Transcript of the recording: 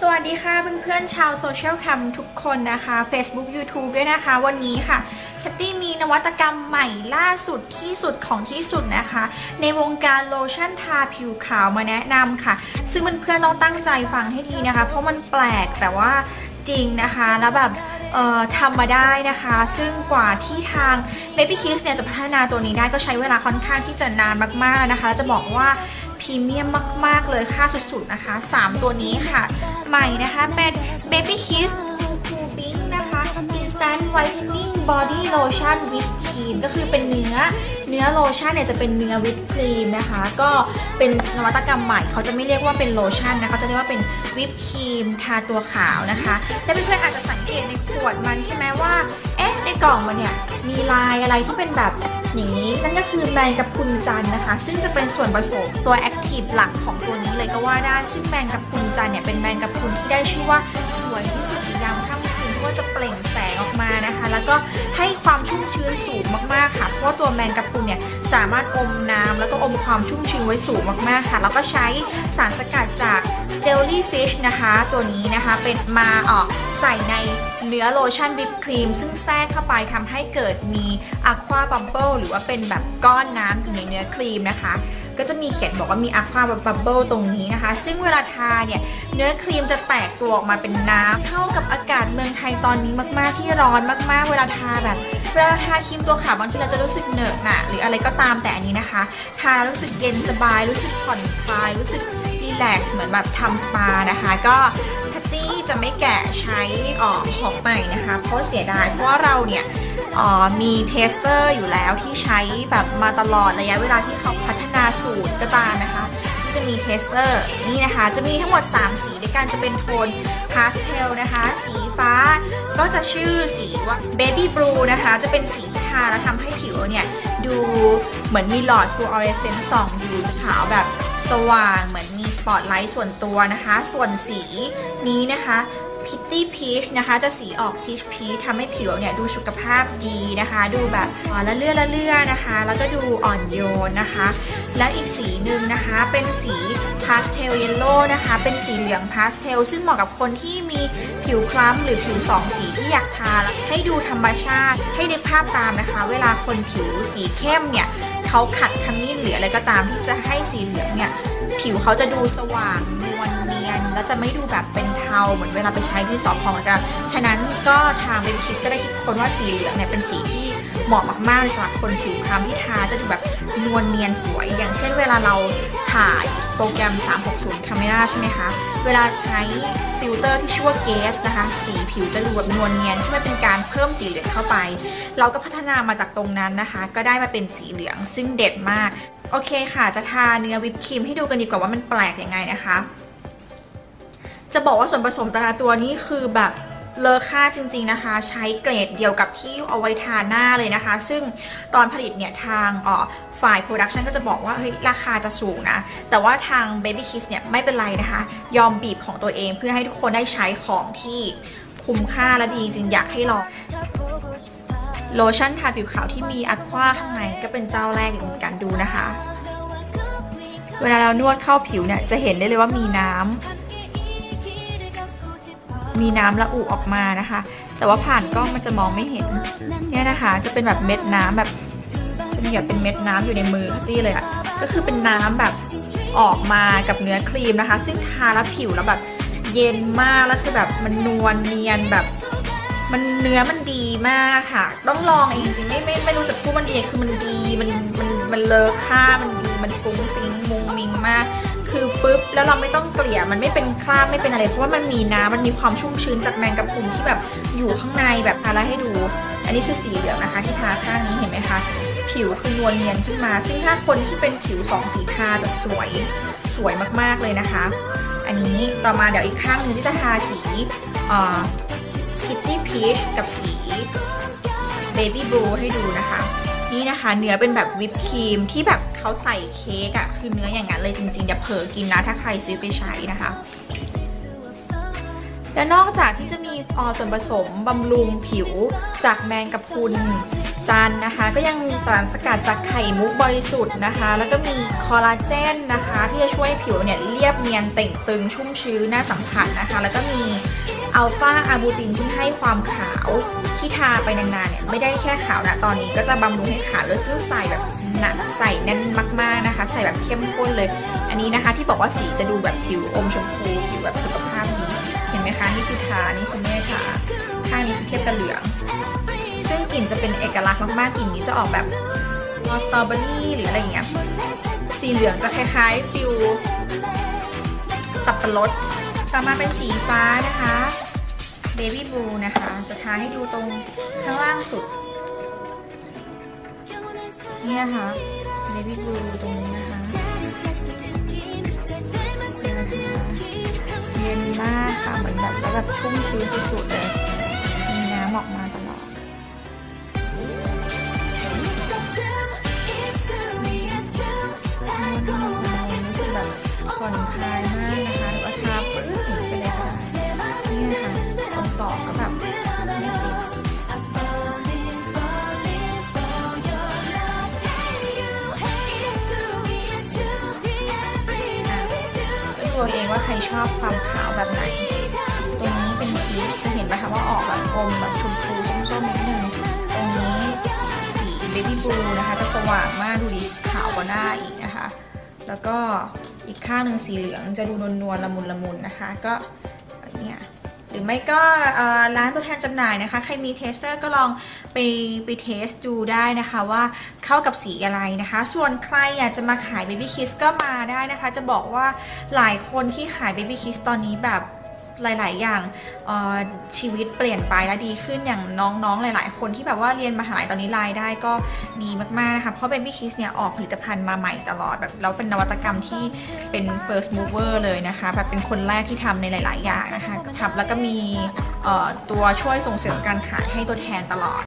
สวัสดีค่ะเพื่อนๆชาวโซเชียลแคมทุกคนนะคะ Facebook YouTube ด้วยนะคะ วันนี้ค่ะแคตตี้มีนวัตกรรมใหม่ล่าสุดที่สุดของที่สุดนะคะ ในวงการโลชั่นทาผิวขาวมาแนะนำค่ะ ซึ่งเพื่อนๆต้องตั้งใจฟังให้ดีนะคะ เพราะมันแปลกแต่ว่าจริงนะคะแล้วแบบเอ่อทำมาได้นะคะ ซึ่งกว่าที่ทาง Baby Kiss เนี่ยจะพัฒนาตัวนี้ได้ก็ใช้เวลาค่อนข้างที่จะนานมากๆแล้วนะคะ จะบอกว่า พรีเมียมมาก ๆ เลยค่าสุด ๆ นะคะ 3 ตัวนี้ค่ะ ใหม่นะคะเป็น Baby Kiss Cool Pink นะคะ Instant Whitening Body Lotion with Cream ก็คือเป็นเนื้อเนื้อโลชั่นเนี่ยจะเป็นเนื้อวิปครีมนะคะ ก็เป็นนวัตกรรมใหม่เขาจะไม่เรียกว่าเป็นโลชั่นนะเขาจะเรียกว่าเป็นวิปครีมทาตัวขาวนะคะ และเพื่อนๆอาจจะสังเกตในขวดมันใช่ไหมว่า เอ๊ะในกล่องมันเนี่ยมีลายอะไรที่เป็นแบบ อย่างนี้นั่นก็คือแมงกะพรุนจันนะคะ ซึ่งจะเป็นส่วนผสมตัวแอคทีฟหลักของตัวนี้เลยก็ว่าได้ ซึ่งแมงกะพรุนจันเนี่ยเป็นแมงกะพรุนที่ได้ชื่อว่าสวยที่สุดในยามค่ำคืนเพราะว่าจะเปล่งแสงออกมานะคะ แล้วก็ให้ความชุ่มชื้นสูงมากๆค่ะ เพราะว่าตัวแมงกะพรุนเนี่ยสามารถอมน้ำแล้วก็อมความชุ่มชื้นไว้สูงมากๆค่ะ แล้วก็ใช้สารสกัดจากเจลลี่ฟิชนะคะ ตัวนี้นะคะเป็นมาออก ใส่ในเนื้อโลชั่นวิปครีม ซึ่งแทรกเข้าไปทำให้เกิดมีอะควาบับเบิลหรือว่าเป็นแบบก้อนน้ำอยู่ในเนื้อครีมนะคะ ก็จะมีเขียนบอกว่ามีอะควาบับเบิลตรงนี้นะคะ ซึ่งเวลาทาเนี่ยเนื้อครีมจะแตกตัวออกมาเป็นน้ำเข้ากับอากาศเมืองไทยตอนนี้มากๆที่ร้อนมากๆ เวลาทาแบบเวลาทาครีมตัวขาวบางทีเราจะรู้สึกเหนอะหนะหรืออะไรก็ตามแต่อันนี้นะคะ ทาแล้วรู้สึกเย็นสบายรู้สึกผ่อนคลายรู้สึกรีแลกซ์เหมือนแบบทำสปานะคะ ก็ ตี้จะไม่แกะใช้ออของใหม่นะคะ เพราะเสียดาย เพราะว่าเราเนี่ยมีเทสเตอร์อยู่แล้วที่ใช้แบบมาตลอดระยะเวลาที่เขาพัฒนาสูตรก็ตามนะคะ ที่จะมีเทสเตอร์นี่นะคะ จะมีทั้งหมด 3 สีด้วยกันจะเป็นโทนพาสเทลนะคะ สีฟ้าก็จะชื่อสีว่าเบบี้บลูนะคะ จะเป็นสีที่ทาแล้วทำให้ผิวเนี่ย ดูเหมือนมีหลอดฟลูออเรสเซนต์ส่องอยู่จะขาวแบบสว่างเหมือนมีสปอตไลท์ส่วนตัวนะคะ ส่วนสีนี้นะคะ พิตตี้พีชนะคะ จะสีออกพีชพีชทำให้ผิวเนี่ย ดูสุขภาพดีนะคะ ดูแบบอ่อนละเลื่อละเลื่อนะคะ แล้วก็ดูอ่อนโยนนะคะ แล้วอีกสีหนึ่งนะคะ เป็นสีพาสเทลเยลโล่นะคะ เป็นสีเหลืองพาสเทลซึ่งเหมาะกับคนที่มีผิวคล้ำหรือผิวสองสีที่อยากทา ให้ดูธรรมชาติ ให้นึกภาพตามนะคะ เวลาคนผิวสีเข้มเนี่ยเขาขัดขมิ้นหรืออะไรก็ตามที่จะให้สีเหลืองเนี่ย ผิวเขาจะดูสว่างนวลเนียน แล้วจะไม่ดูแบบเป็นเทาเหมือนเวลาไปใช้ที่สอบของกันฉะนั้นก็ทางเป็นคิดก็ได้คิดค้นว่าสีเหลืองเนี่ยเป็นสีที่เหมาะมากๆเลยสำหรับคนผิวคล้ำที่ทาจะดูแบบนวลเนียนสวย อย่างเช่นเวลาเราถ่ายโปรแกรม 360 Camera ใช่ไหมคะ เวลาใช้ฟิลเตอร์ที่ชื่อว่าเกสนะคะ สีผิวจะดูแบบนวลเนียน ซึ่งมันเป็นการเพิ่มสีเหลืองเข้าไป เราก็พัฒนามาจากตรงนั้นนะคะ ก็ได้มาเป็นสีเหลืองซึ่งเด็ดมาก โอเคค่ะ จะทาเนื้อวิปครีมให้ดูกันดีกว่าว่ามันแปลกยังไงนะคะ จะบอกว่าส่วนผสมแต่ละตัวนี้คือแบบเลอค่าจริงๆนะคะ ใช้เกรดเดียวกับที่เอาไว้ทาหน้าเลยนะคะ ซึ่งตอนผลิตเนี่ย ทางฝ่ายโปรดักชันก็จะบอกว่า เฮ้ย ราคาจะสูงนะ แต่ว่าทาง Baby Kiss เนี่ย ไม่เป็นไรนะคะ ยอมบีบของตัวเองเพื่อให้ทุกคนได้ใช้ของที่คุ้มค่าและดีจริงอยากให้ลองโลชั่นทาผิวขาวที่มีอะควาข้างในก็เป็นเจ้าแรกเหมือนกันดูนะคะ เวลาเรานวดเข้าผิวเนี่ยจะเห็นได้เลยว่ามีน้ำ มีน้ำละอุออกมานะคะ แต่ว่าผ่านกล้องมันจะมองไม่เห็น เนี่ยนะคะจะเป็นแบบเม็ดน้ำแบบจะมีแบบเป็นเม็ดน้ำอยู่ในมือคัตตี้เลยอะก็คือเป็นน้ำแบบออกมากับเนื้อครีมนะคะ ซึ่งทาแล้วผิวแล้วแบบเย็นมากแล้วคือแบบมันนวลเนียนแบบ มันเนื้อมันดีมากค่ะ ต้องลองเองจริงไม่ไม่ไม่รู้จะพูดมันดีคือมันดีมันมันมันเลอค่ามันดีมันฟุ้งฟิ้ง คือปุ๊บแล้วเราไม่ต้องเกลี่ยมันไม่เป็นคราบไม่เป็นอะไร เพราะว่ามันมีน้ำมันมีความชุ่มชื้นจากแมงกะพรุนที่แบบอยู่ข้างในแบบอะไรให้ดู อันนี้คือสีเหลืองนะคะที่ทาข้างนี้เห็นไหมคะผิวคือนวลเนียนขึ้นมา ซึ่งถ้าคนที่เป็นผิวสองสีทาจะสวยสวยมากๆเลยนะคะ อันนี้ต่อมาเดี๋ยวอีกข้างหนึงที่จะทาสีพิตตี้พีชกับสีเบบี้บลูให้ดูนะคะ นี่นะคะ เนื้อเป็นแบบวิปครีมที่แบบเขาใส่เค้กอะคือเนื้ออย่างนั้นเลยจริงๆอย่าเผลอกินนะถ้าใครซื้อไปใช้นะคะ และนอกจากที่จะมีออส่วนผสมบำรุงผิวจากแมงกะพรุนจันนะคะ ก็ยังสารสกัดจากไข่มุกบริสุทธิ์นะคะ แล้วก็มีคอลลาเจนนะคะ ที่จะช่วยผิวเนี่ยเรียบเนียนเต่งตึงชุ่มชื้นน่าสัมผัสนะคะ แล้วก็มี อัลฟาอาบูตินที่ให้ความขาวที่ทาไปนานๆเนี่ยไม่ได้แค่ขาวนะตอนนี้ก็จะบำรุงให้ขาวเลยซึ่งใส่แบบหนักใส่แน่นมากๆนะคะ ใส่แบบเข้มข้นเลย อันนี้นะคะที่บอกว่าสีจะดูแบบผิวอมชมพูผิวแบบสุขภาพดีเห็นไหมคะนี่คือทานี่คือไม่ได้ทาข้างนี้คือเทียบกับเหลืองซึ่งกลิ่นจะเป็นเอกลักษณ์มากๆกลิ่นนี้จะออกแบบสตรอเบอรี่หรืออะไรอย่างเงี้ยสีเหลืองจะคล้ายๆฟิลสับปะรดต่อมาเป็นสีฟ้านะคะ Baby Blue นะคะ จะทาให้ดูตรงข้างล่างสุด เนี่ยค่ะ Baby Blue ตรงนี้นะคะเย็นมากค่ะ เหมือนแบบแล้วแบบชุ่มชื้นสุดๆเลย มีน้ำออกมาตลอดรู้สึกแบบผ่อนคลาย ตัวเองว่าใครชอบความขาวแบบไหนตรงนี้เป็นพีชจะเห็นไหมคะว่าออกแบบอมแบบชมพูส้มๆนิดนึงตรงนี้สีเบบี้บลูนะคะ จะสว่างมากดูดีขาวกว่าหน้าอีกนะคะ แล้วก็อีกข้างหนึ่งสีเหลืองจะดูนวลๆละมุนละมุนนะคะ ก็เนี่ย หรือไม่ก็ร้านตัวแทนจำหน่ายนะคะ ใครมีเทสเตอร์ก็ลองไปไปเทสดูได้นะคะว่าเข้ากับสีอะไรนะคะ ส่วนใครอยากจะมาขาย Baby Kiss ก็มาได้นะคะ จะบอกว่าหลายคนที่ขาย Baby Kiss ตอนนี้แบบ หลาย ๆ อย่างออชีวิตเปลี่ยนไปและดีขึ้นอย่างน้อง ๆ หลาย ๆ คนที่แบบว่าเรียนมหาลัยตอนนี้รายได้ก็ดีมาก ๆ นะคะเพราะเบบี้ชีสเนี่ยออกผลิตภัณฑ์มาใหม่ตลอดแบบแล้วเป็นนวัตกรรมที่เป็น first mover เลยนะคะแบบเป็นคนแรกที่ทำในหลาย ๆ อย่างนะคะทำแล้วก็มีตัวช่วยส่งเสริมการขายให้ตัวแทนตลอด